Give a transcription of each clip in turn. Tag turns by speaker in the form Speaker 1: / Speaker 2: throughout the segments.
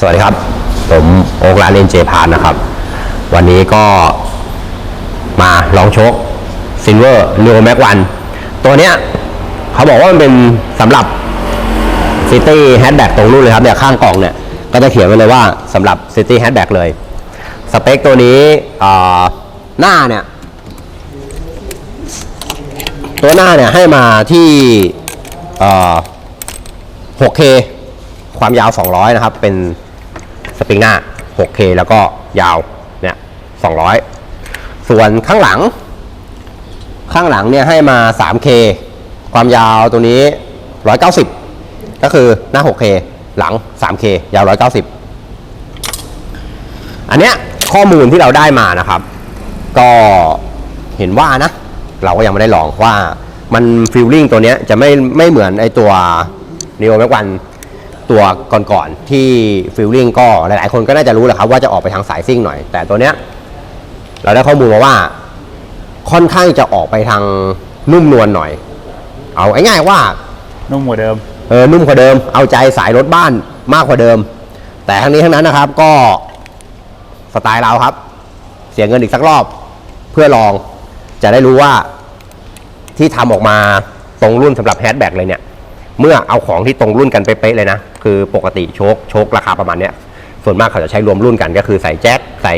Speaker 1: สวัสดีครับ ผมโอ๊กร้านเอ็นเจพานนะครับ วันนี้ก็มาลองโชคซิลเวอร์เรียวแม็กวันตัวเนี้ยเขาบอกว่ามันเป็นสำหรับซิตี้แฮชแบ็กตรงรุ่นเลยครับเนี่ยข้างกล่องเนี่ย ก็จะเขียนไว้เลยว่าสำหรับซิตี้แฮชแบ็กเลย สเปคตัวนี้หน้าเนี่ย ตัวหน้าเนี่ยให้มาที่ 6K ความยาว 200 นะครับ เป็น สปริงหน้า 6K แล้วก็ยาวเนี่ย200 ส่วนข้างหลัง ข้างหลังเนี่ยให้มา 3K ความยาวตัวนี้ 190 ก็คือหน้า 6K หลัง 3K ยาว 190 อันเนี้ยข้อมูลที่เราได้มานะครับ ก็เห็นว่านะ เราก็ยังไม่ได้ลองว่ามันฟิลลิ่งตัวเนี้ยจะไม่ไม่เหมือนไอตัว n ีโอแมกวัน ตัวก่อนๆที่ฟิลลิ่งก็หลายๆ คนก็น่าจะรู้แหละครับว่าจะออกไปทางสายซิ่งหน่อย แต่ตัวเนี้ยเราได้ข้อมูลมาว่าค่อนข้างจะออกไปทางนุ่มนวลหน่อย เอาง่ายๆว่า
Speaker 2: นุ่มกว่าเดิม
Speaker 1: เออนุ่มกว่าเดิม เอาใจสายรถบ้านมากกว่าเดิม แต่ทั้งนี้ทั้งนั้นนะครับก็สไตล์เราครับ เสียเงินอีกสักรอบเพื่อลองจะได้รู้ว่าที่ทำออกมาตรงรุ่นสำหรับแฮชแบ็กเลยเนี่ย เมื่อเอาของที่ตรงรุ่นกันเป๊ะๆเลยนะ คือปกติโชคโชคราคาประมาณเนี้ยส่วนมากเขาจะใช้รวมรุ่นกันก็คือใส่แจ็คใส่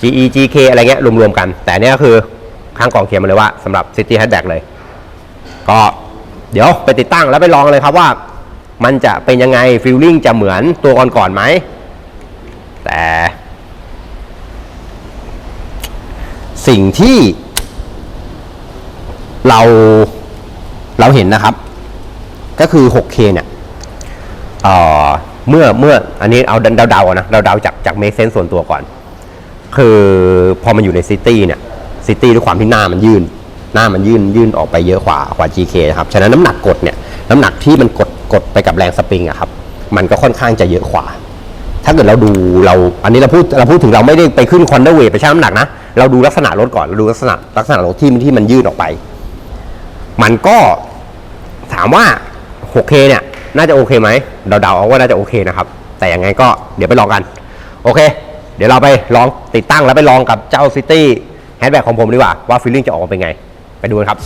Speaker 1: GE GK อะไรเงี้ยรวมๆกัน แต่เนี้ยก็คือข้างกล่องเขียนมาเลยว่าสำหรับ City Hatchback เลย ก็เดี๋ยวไปติดตั้งแล้วไปลองเลยครับว่า มันจะเป็นยังไงฟิลลิ่งจะเหมือนตัวก่อนๆไหม แต่ สิ่งที่เราเราเห็นนะครับ ก็คือ 6K เนี่ยเออเมื่อเมื่ออันนี้เอาเดาๆนะเดาๆจากจากเมคเซนส่วนตัวก่อน คือพอมันอยู่ในซิตี้เนี่ยซิตี้ด้วยความที่หน้ามันยื่น หน้ามันยื่นยื่นออกไปเยอะกว่ากว่า GK นะครับ ฉะนั้นน้ำหนักกดเนี่ยน้ำหนักที่มันกดกดไปกับแรงสปริงอะครับ มันก็ค่อนข้างจะเยอะกว่า ถ้าเกิดเราดูเราอันนี้เราพูดเราพูดถึงเราไม่ได้ไปขึ้นคอนเดอร์เวทไปชั่งน้ำหนักนะ เราดูลักษณะรถก่อนเราดูลักษณะลักษณะรถที่ที่มันยื่นออกไป มันก็ถามว่า 6K เนี่ยน่าจะโอเคไหมเดาๆเอาว่าน่าจะโอเคนะครับ แต่ยังไงก็เดี๋ยวไปลองกัน โอเค เดี๋ยวเราไปลองติดตั้งแล้วไปลองกับเจ้า City Hatchback ของผมดีกว่าว่าฟีลลิ่งจะออกมาเป็นไง ไปดูกันครับ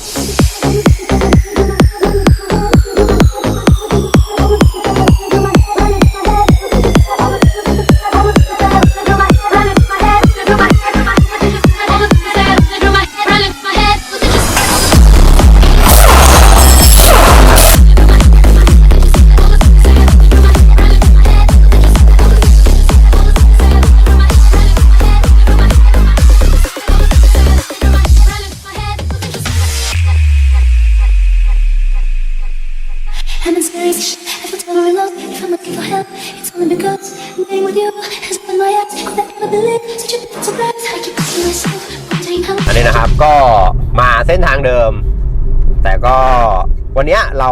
Speaker 1: เนี้ยเรา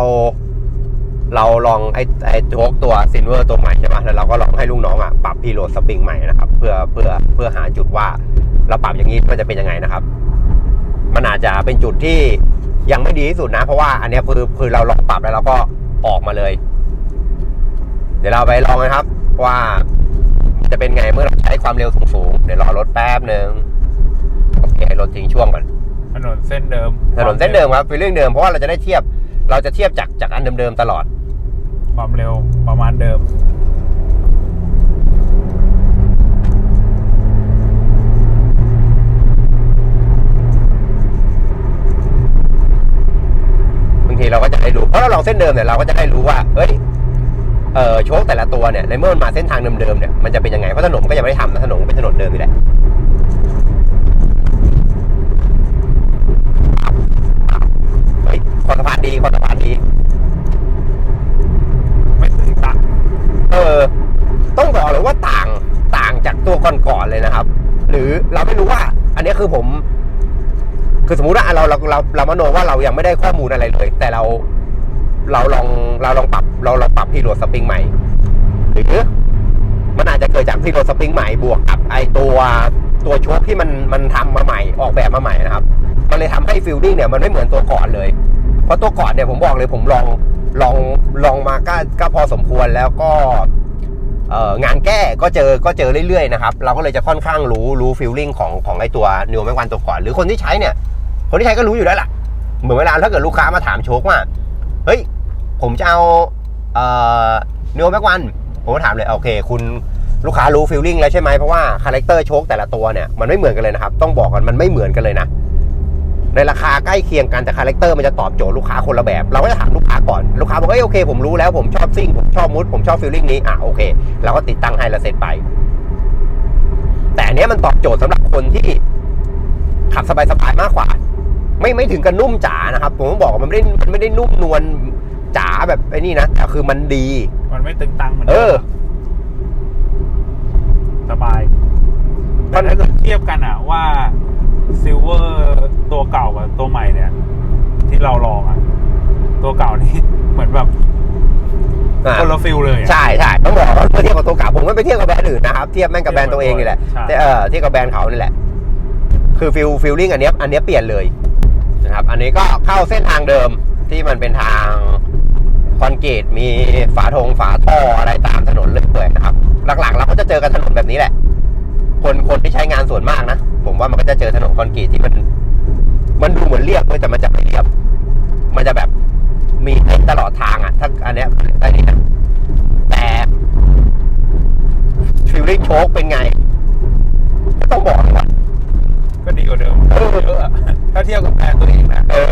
Speaker 1: เราลองไอ้ไอ้โจ๊กตัวซินเวอร์ตัวใหม่ใช่ไหมแล้วเราก็ลองให้ลูกน้องอะปรับพีโหลดสปริงใหม่นะครับ เพื่อเพื่อเพื่อหาจุดว่าเราปรับอย่างนี้มันจะเป็นยังไงนะครับ มันอาจจะเป็นจุดที่ยังไม่ดีที่สุดนะ เพราะว่าอันเนี้ยคือคือเราลองปรับแล้วเราก็ออกมาเลย เดี๋ยวเราไปลองนะครับ ว่าจะเป็นไงเมื่อเราใช้ความเร็วสูงๆเดี๋ยวรอรถแป๊บหนึ่งโอเคให้รถทิ้งช่วงก่อน
Speaker 2: ถนนเส้นเดิม
Speaker 1: ถนนเส้นเดิมครับเป็นเรื่องเดิมเพราะว่าเราจะได้เทียบ เราจะเทียบจากจากอันเดิมๆตลอด
Speaker 2: ความเร็วประมาณเดิม
Speaker 1: บางทีเราก็จะได้รู้ เพราะเราลองเส้นเดิมเนี่ยเราก็จะได้รู้ว่า เอ้ย เออโชคแต่ละตัวเนี่ยในเมื่อมันมาเส้นทางเดิมๆเนี่ยมันจะเป็นยังไง เพราะถนนก็ยังไม่ได้ทำนะถนนก็เป็นถนนเดิมนี่แหละเฮ้ย ขอสะพานดีขอสะพานดี
Speaker 2: ไม่ถึงตัก
Speaker 1: เออ ต้องบอกเลยว่าต่างต่างจากตัวก่อนๆเลยนะครับ หรือเราไม่รู้ว่า อันนี้คือผม คือสมมุติว่าเราเราเราเรามโนว่าเรายังไม่ได้ข้อมูลอะไรเลย แต่เราเราลองเราลองปรับ เราลองปรับพีโหลดสปริงใหม่ หรือมันอาจจะเกิดจากพีโหลดสปริงใหม่บวกกับไอตัวตัวโชคที่มันมันทำมาใหม่ออกแบบมาใหม่นะครับ มันเลยทำให้ฟิลลิ่งเนี่ยมันไม่เหมือนตัวก่อนเลย เพราะตัวก่อนเนี่ยผมบอกเลยผมลองลองลองมาก็ก็พอสมควรแล้วก็เอองานแก้ก็เจอก็เจอเรื่อยๆนะครับ เราก็เลยจะค่อนข้างรู้รู้ฟีลลิ่งของของไอตัวนิวแมกวันตัวก่อน หรือคนที่ใช้เนี่ย คนที่ใช้ก็รู้อยู่แล้วล่ะ เหมือนเวลาถ้าเกิดลูกค้ามาถามโชคว่า เฮ้ย ผมจะเอาเออนิวแมกวันผมก็ถามเลยโอเค คุณลูกค้ารู้ฟีลลิ่งแล้วใช่ไหมเพราะว่าคาแรคเตอร์โชคแต่ละตัวเนี่ยมันไม่เหมือนกันเลยนะครับ ต้องบอกกันมันไม่เหมือนกันเลยนะ ในราคาใกล้เคียงกันแต่คาแรคเตอร์มันจะตอบโจทย์ลูกค้าคนละแบบ เราก็จะถามลูกค้าก่อนลูกค้าบอกเอ้ยโอเคผมรู้แล้วผมชอบซิ่งผมชอบมูดผมชอบฟีลลิ่งนี้อะโอเคเราก็ติดตั้งให้แล้วเสร็จไป แต่อันเนี้ยมันตอบโจทย์สำหรับคนที่ขับสบายๆมากกว่า ไม่ไม่ถึงกับนุ่มจ๋านะครับ ผมต้องบอกว่ามันไม่ได้มันไม่ได้นุ่มนวลจ๋าแบบไอ้นี่นะแต่คือมันดี
Speaker 2: มันไม่ตึงตังเหมือน
Speaker 1: เอ
Speaker 2: ดิ
Speaker 1: อ
Speaker 2: มสบายแต่ถ้าเกิดเทียบกันอะว่า ซิลเวอร์ตัวเก่ากับตัวใหม่เนี่ย ที่เราลองอะตัวเก่านี่เหมือนแบบ
Speaker 1: อะ
Speaker 2: คนละฟิลเลยอะ
Speaker 1: ใช่ใช่ต้องบอกว่าเมื่อเทียบกับตัวเก่าผมไม่ไปเทียบกับแบรนด์อื่นนะครับเทียบแม่งกับแบรนด์ตัวเองนี่แหละ
Speaker 2: ใช่
Speaker 1: แต่เออเทียบกับแบรนด์เขานี่แหละ คือฟิลฟิลลิ่งอันเนี้ยอันเนี้ยเปลี่ยนเลยนะครับอันนี้ก็เข้าเส้นทางเดิมที่มันเป็นทางคอนกรีตมีฝาทงฝาท่ออะไรตามถนนเรื่อยเปื่อยนะครับ หลักๆเราก็จะเจอกันถนนแบบนี้แหละ คนคนที่ใช้งานส่วนมากนะ ผมว่ามันก็จะเจอถนนคอนกรีตที่มัน มันดูเหมือนเรียบเว้ยแต่มันจะไม่เรียบ มันจะแบบมีให้ตลอดทางอะ ถ้าอันเนี้ยอันนี้นะแต่ฟิลลิ่งโชคเป็นไงก็ต้องบอกเลยว่า
Speaker 2: ก็ดีกว่าเดิม
Speaker 1: เออ
Speaker 2: เยอะอะถ้าเทียบกับแบรนด์ตัวเองนะ
Speaker 1: เออ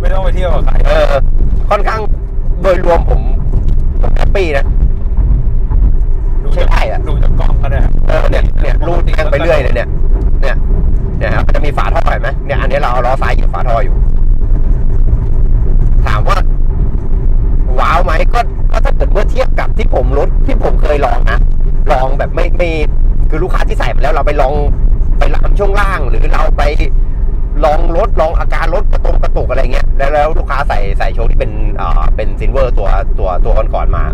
Speaker 2: ไม่ต้องไปเที่ยวกับใคร
Speaker 1: เออ ค่อนข้างโดยรวมผมผมแฮปปี้นะ
Speaker 2: ดู
Speaker 1: ใช่
Speaker 2: จาก
Speaker 1: ได้อะ
Speaker 2: ดูจากกล้องก็ได้
Speaker 1: เออเนี่ยเนี่ยรูดยังไปเรื่อยเลยเนี่ยเนี่ยเนี่ยครับจะมีฝาท่อเห็นไหมเนี่ยอันนี้เราเอาล้อซ้ายเหยียบฝาท่ออยู่ ถามว่าว้าวไหมก็ก็ถ้าเกิดเมื่อเทียบกับที่ผมรถที่ผมเคยลองนะลองแบบไม่ไม่คือลูกค้าที่ใส่มาแล้วเราไปลองไปลามช่วงล่าง หรือเราไปลองรถลองอาการรถกระตรงกระตุกอะไรเงี้ยแล้วแล้วลูกค้าใส่ใส่โชว์ที่เป็นเอ่อเป็นซินเวอร์ตัวตัวตัวก่อนๆมา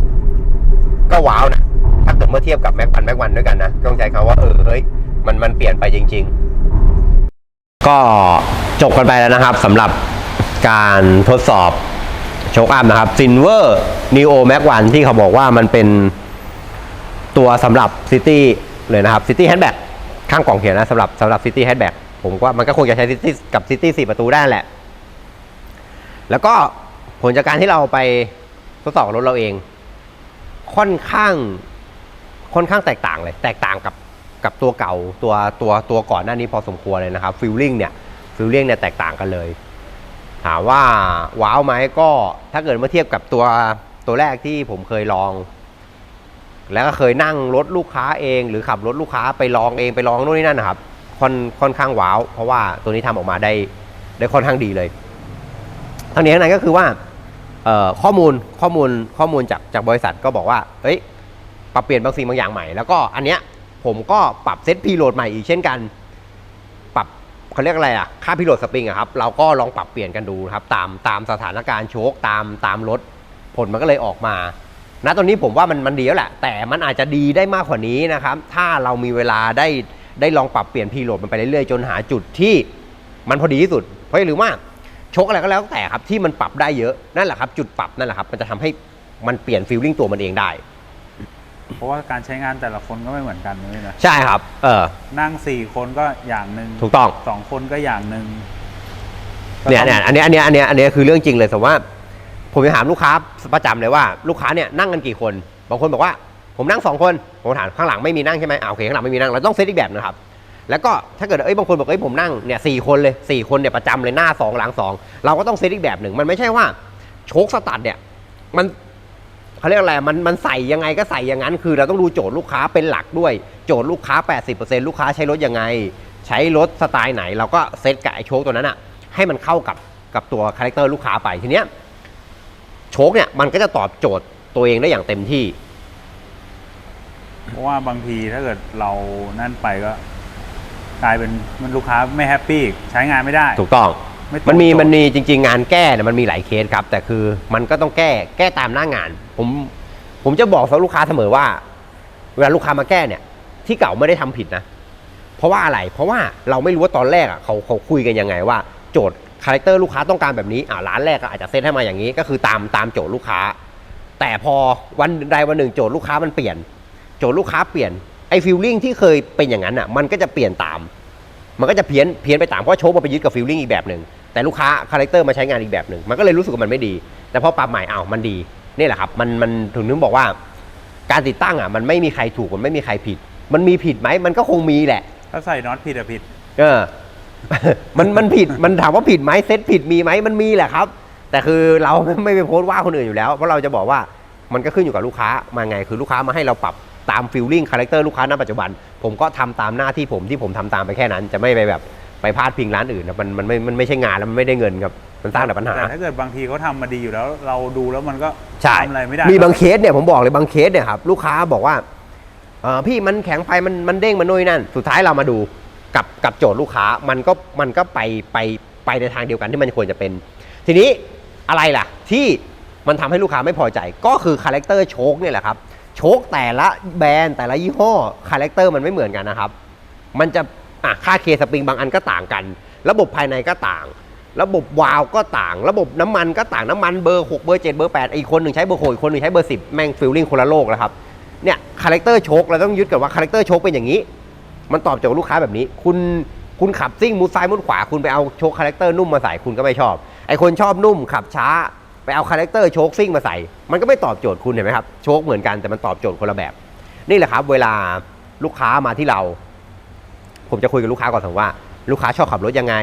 Speaker 1: ก็ว้าวนะถ้าเกิดเมื่อเทียบกับแม็กวันแม็กวันด้วยกันนะต้องใช้คำว่าเออเฮ้ยมันมันเปลี่ยนไปจริง ๆ ก็จบกันไปแล้วนะครับสำหรับการทดสอบโชคอัพนะครับ Silver Neo Max 1ที่เขาบอกว่ามันเป็นตัวสำหรับ City เลยนะครับ City Hatchback ข้างกล่องเขียนนะสำหรับสำหรับ City Hatchback ผมว่ามันก็คงจะใช้ City กับ City 4ประตูได้แหละ แล้วก็ผลจากการที่เราไปทดสอบรถเราเอง ค่อนข้างค่อนข้างแตกต่างเลย แตกต่างกับ กับตัวเก่าตัวตัวตัวก่อนหน้านี้พอสมควรเลยนะครับฟิลลิ่งเนี่ยฟิลลิ่งเนี่ยแตกต่างกันเลย ถามว่าว้าวไหมก็ถ้าเกิดมาเทียบกับตัวตัวแรกที่ผมเคยลอง แล้วก็เคยนั่งรถลูกค้าเอง หรือขับรถลูกค้าไปลองเองไปลองนู่นนี่นั่นนะครับค่อนค่อนข้างว้าว เพราะว่าตัวนี้ทำออกมาได้ได้ค่อนข้างดีเลยทั้งนี้ทั้งนั้นก็คือว่าข้อมูลข้อมูลข้อมูลจากจากบริษัทก็บอกว่าเอ้ยปรับเปลี่ยนบางสิ่งบางอย่างใหม่แล้วก็อันเนี้ย ผมก็ปรับเซตพีโหลดใหม่อีกเช่นกัน ปรับเขาเรียกอะไรอะ ค่าพิโหลดสปริงอะครับ เราก็ลองปรับเปลี่ยนกันดูนะครับ ตามตามสถานการณ์โชคตามตามรถ ผลมันก็เลยออกมา ณ ตอนนี้ผมว่ามันมันดีแล้วแหละ แต่มันอาจจะดีได้มากกว่านี้นะครับ ถ้าเรามีเวลาได้ได้ลองปรับเปลี่ยนพีโหลดมันไปเรื่อยๆ จนหาจุดที่มันพอดีที่สุด เพราะอย่าลืมว่าโชคอะไรก็แล้วแต่ครับที่มันปรับได้เยอะนั่นแหละครับ จุดปรับนั่นแหละครับ มันจะทำให้มันเปลี่ยนฟีลลิ่งตัวมันเองได้
Speaker 2: เพราะว่าการใช้งานแต่ละคนก็ไม่เหมือนกันเลยนะ
Speaker 1: ใช่ครับ เออ
Speaker 2: นั่งสี่คนก็อย่างหนึ่ง
Speaker 1: ถูกต้อง
Speaker 2: สองคนก็อย่างหนึ่ง
Speaker 1: เนี่ยเนี่ยอันเนี้ยอันเนี้ยอันเนี้ยอันเนี้ยคือเรื่องจริงเลยสมมติว่า ผมจะถามลูกค้าประจำเลยว่าลูกค้าเนี่ยนั่งกันกี่คน บางคนบอกว่า ผมนั่งสองคนผมถามข้างหลังไม่มีนั่งใช่ไหมอ่าโอเคข้างหลังไม่มีนั่งเราต้องเซตอีกแบบนะครับแล้วก็ถ้าเกิดเอ้ยบางคนบอกเอ้ยผมนั่งเนี่ยสี่คนเลยสี่คนเนี่ยประจำเลยหน้าสองหลังสองเราก็ต้องเซตอีกแบบหนึ่งมันไม่ใช่ว่าโชคสตัดเนี่ยมัน เขาเรียกอะไรมันมันใส่ยังไงก็ใส่อย่างนั้น คือเราต้องดูโจทย์ลูกค้าเป็นหลักด้วยโจทย์ลูกค้า 80%ลูกค้าใช้รถยังไง ใช้รถสไตล์ไหน เราก็เซตกับไอ้โชคตัวนั้นอะให้มันเข้ากับกับตัวคาแรคเตอร์ลูกค้าไปทีเนี้ยโชคเนี่ยมันก็จะตอบโจทย์ตัวเองได้อย่างเต็มที่
Speaker 2: เพราะว่าบางทีถ้าเกิดเรานั่นไปก็ กลายเป็นมันลูกค้าไม่แฮปปี้อีกใช้งานไม่ได้
Speaker 1: ถูกต้อง
Speaker 2: ไตรง
Speaker 1: มันมี
Speaker 2: โจทย์
Speaker 1: มันมีจริง ๆ งานแก้เนี่ยมันมีหลายเคสครับ แต่คือมันก็ต้องแก้แก้ตามหน้างาน ผมผมจะบอกสำหรับลูกค้าเสมอว่า เวลาลูกค้ามาแก้เนี่ย ที่เก่าไม่ได้ทำผิดนะ เพราะว่าอะไร เพราะว่าเราไม่รู้ว่าตอนแรกอะเขาเขาคุยกันยังไงว่า โจทย์คาแรคเตอร์ลูกค้าต้องการแบบนี้อ่าร้านแรกก็อาจจะเซตให้มาอย่างนี้ก็คือตามตามโจทย์ลูกค้า แต่พอวันใดวันหนึ่งโจทย์ลูกค้ามันเปลี่ยน โจทย์ลูกค้าเปลี่ยนไอ้ฟิลลิ่งที่เคยเป็นอย่างนั้นอะมันก็จะเปลี่ยนตาม มันก็จะเพี้ยนเพี้ยนไปตามเพราะโชคมันไปยึดกับฟิลลิ่งอีกแบบหนึ่ง แต่ลูกค้าคาแรคเตอร์มาใช้งานอีกแบบหนึ่งมันก็เลยรู้สึกว่ามันไม่ดี แต่พอปรับใหม่อ้าวมันดีนี่แหละครับมันมันถึงนึกบอกว่า การติดตั้งอะมันไม่มีใครถูกมันไม่มีใครผิด มันมีผิดไหมมันก็คงมีแหละ
Speaker 2: ถ้าใส่น็อตผิดอะผิด
Speaker 1: เออ มันมันผิดมันถามว่าผิดไหมเซตผิดมีไหมมันมีแหละครับ แต่คือเราไม่ไปโพสต์ว่าคนอื่นอยู่แล้วเพราะเราจะบอกว่ามันก็ขึ้นอยู่กับลูกค้ามาไง คือลูกค้ามาให้เราปรับตามฟิลลิ่งคาแรคเตอร์ลูกค้าณปัจจุบัน ผมก็ทำตามหน้าที่ผมที่ผมทำตามไปแค่นั้น จะไม่ไปแบบ ไปพาดพิงร้านอื่นนะมันมันไม่มันไม่ใช่งานแล้วมันไม่ได้เงินครับมันสร้างแต่ปัญหา
Speaker 2: แต่ถ้าเกิดบางทีเขาทำมาดีอยู่แล้ว เราดูแล้วมันก็
Speaker 1: ใช่
Speaker 2: ทำอะไรไม่ได้
Speaker 1: มีบางเคสเนี่ยผมบอกเลยบางเคสเนี่ยครับลูกค้าบอกว่าเออพี่มันแข็งไปมันมันเด้งมันนู่นนนั่น สุดท้ายเรามาดูกับกับโจทย์ลูกค้ามันก็มันก็ไปไปไปในทางเดียวกันที่มันควรจะเป็น ทีนี้อะไรล่ะ ที่มันทำให้ลูกค้าไม่พอใจก็คือคาแรคเตอร์โชคเนี่ยแหละครับโชคแต่ละแบรนด์แต่ละยี่ห้อคาแรคเตอร์มันไม่เหมือนกันนะครับ มันจะ อะค่าเคสปริงบางอันก็ต่างกัน ระบบภายในก็ต่าง ระบบวาล์วก็ต่าง ระบบน้ำมันก็ต่างน้ำมันเบอร์ 6 เบอร์ 7 เบอร์ 8 อีกคนหนึ่งใช้เบอร์6อีกคนหนึ่งใช้เบอร์ 10 แม่งฟิลลิ่งคนละโลกแล้วครับเนี่ยคาแรคเตอร์โชคเราต้องยึดกับว่าคาแรคเตอร์โชคเป็นอย่างนี้ มันตอบโจทย์ลูกค้าแบบนี้ คุณคุณขับซิ่งมุดซ้ายมุดขวาคุณไปเอาโชคคาแรคเตอร์นุ่มมาใส่คุณก็ไม่ชอบไอคนชอบนุ่มขับช้าไปเอาคาแรคเตอร์โชคซิ่งมาใส่ มันก็ไม่ตอบโจทย์คุณเห็นไหมครับโชคเหมือนกันแต่มันตอบโจทย์คนละแบบ นี่แหละครับ เวลาลูกค้ามาที่เรา ผมจะคุยกับลูกค้าก่อนถึงว่าลูกค้าชอบขับรถยังไง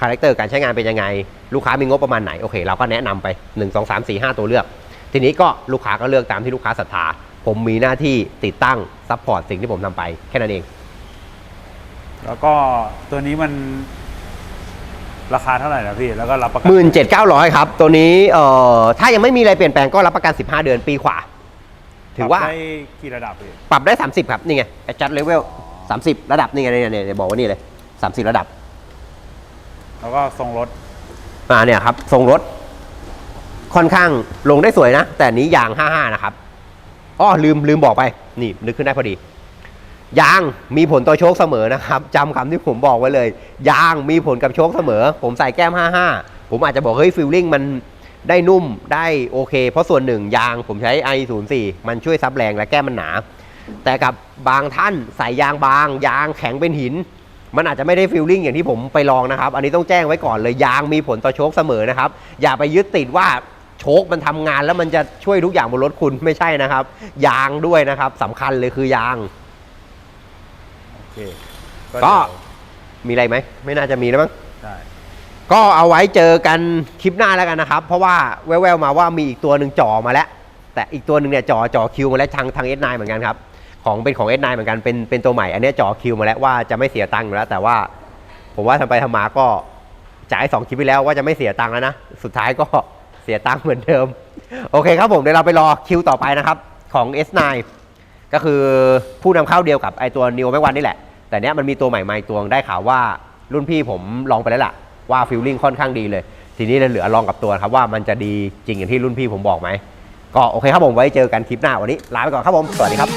Speaker 1: คาแรคเตอร์การใช้งานเป็นยังไง ลูกค้ามีงบประมาณไหนโอเคเราก็แนะนำไป 1 2 3 4 5 ตัวเลือก ทีนี้ก็ลูกค้าก็เลือกตามที่ลูกค้าศรัทธาผมมีหน้าที่ติดตั้งซัพพอร์ตสิ่งที่ผมทำไปแค่นั้นเอง
Speaker 2: แล้วก็ตัวนี้มันราคาเท่าไหร่นะพี่ แล้วก็รับประกัน
Speaker 1: หมื่นเจ็ดเก้าร้อยครับ ตัวนี้เอ่อถ้ายังไม่มีอะไรเปลี่ยนแปลงก็รับประกัน15เดือนปีขวา ถือว่า
Speaker 2: ปรับได้กี่ระดับพี่
Speaker 1: ปรับได้30ครับ นี่ไง adjust level 30 ระดับนี่ไงเนี่ยเนี่ยเนี่ยบอกว่านี่เลย30 ระดับ
Speaker 2: แล้วก็ทรงรถ
Speaker 1: อ่าเนี่ยครับ ทรงรถ ค่อนข้างลงได้สวยนะ แต่นี้ยาง 55 นะครับอ้อลืมลืมบอกไป นี่นึกขึ้นได้พอดี ยางมีผลต่อโชคเสมอนะครับจำคำที่ผมบอกไว้เลย ยางมีผลกับโชคเสมอ ผมใส่แก้ม 55 ผมอาจจะบอกเฮ้ยฟิลลิ่งมันได้นุ่มได้โอเค เพราะส่วนหนึ่งยางผมใช้ i04 มันช่วยซับแรงและแก้มมันหนา แต่กับบางท่านใส่ยางบาง ยางแข็งเป็นหิน มันอาจจะไม่ได้ฟิลลิ่งอย่างที่ผมไปลองนะครับ อันนี้ต้องแจ้งไว้ก่อนเลยยางมีผลต่อโชคเสมอนะครับ อย่าไปยึดติดว่าโชคมันทำงานแล้วมันจะช่วยทุกอย่างบนรถคุณไม่ใช่นะครับ ยางด้วยนะครับสำคัญเลยคือยาง
Speaker 2: โอเค
Speaker 1: ก็
Speaker 2: เดี๋ยว
Speaker 1: มีอะไรไหมไม่น่าจะมีแล้วมั้ง
Speaker 2: ได้
Speaker 1: ก็เอาไว้เจอกันคลิปหน้าแล้วกันนะครับ เพราะว่าแววๆมาว่ามีอีกตัวหนึ่งจ่อมาแล้ว แต่อีกตัวหนึ่งเนี่ยจ่อจ่อคิวมาแล้วทางทาง S9 เหมือนกันครับ ของเป็นของ S9 เหมือนกันเป็นเป็นตัวใหม่อันนี้จ่อคิวมาแล้วว่าจะไม่เสียตังค์แล้ว แต่ว่าผมว่าทำไปทำมาก็จ่ายสองคลิปไปแล้วว่าจะไม่เสียตังค์แล้วนะ สุดท้ายก็เสียตังค์เหมือนเดิม โอเคครับผมเดี๋ยวเราไปรอคิวต่อไปนะครับของ S9 ก็คือผู้นำเข้าเดียวกับไอตัว Neo Max 1นี่แหละ แต่เนี้ยมันมีตัวใหม่มาอีกตัวได้ข่าวว่ารุ่นพี่ผมลองไปแล้วล่ะว่าฟิลลิ่งค่อนข้างดีเลย ทีนี้เหลือลองกับตัวครับว่ามันจะดีจริงอย่างที่รุ่นพี่ผมบอกไหมก็โอเคครับผมไว้เจอกันคลิปหน้าวันนี้ลาไปก่อนครับผมสวัสดีครับ